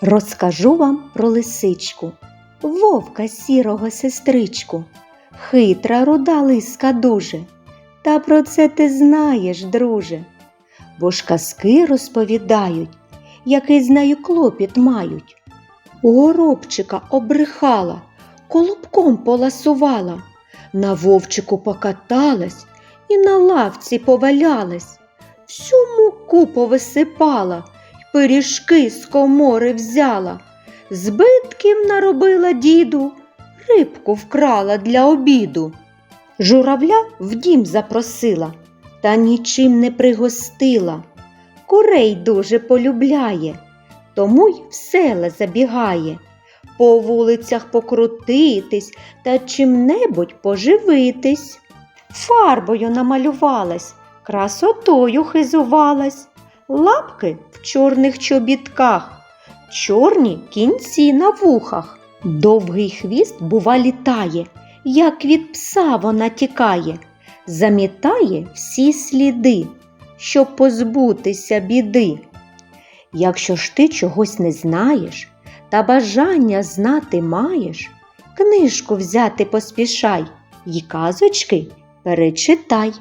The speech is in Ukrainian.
Розкажу вам про лисичку, вовка сірого сестричку, хитра руда лиска дуже. Та про це ти знаєш, друже. Бо ж казки розповідають, який з нею клопіт мають. Горобчика обрехала, колобком поласувала, на вовчику покаталась і на лавці повалялась, всю муку повисипала пиріжки з комори взяла, збитків наробила діду, рибку вкрала для обіду. Журавля в дім запросила, та нічим не пригостила. Курей дуже полюбляє, тому й в села забігає, по вулицях покрутитись та чим-небудь поживитись. Фарбою намалювалась, красотою хизувалась, лапки в чорних чобітках, чорні кінці на вухах. Довгий хвіст, бува, літає, як від пса вона тікає, замітає всі сліди, щоб позбутися біди. Якщо ж ти чогось не знаєш та бажання знати маєш, книжку взяти поспішай і казочки перечитай.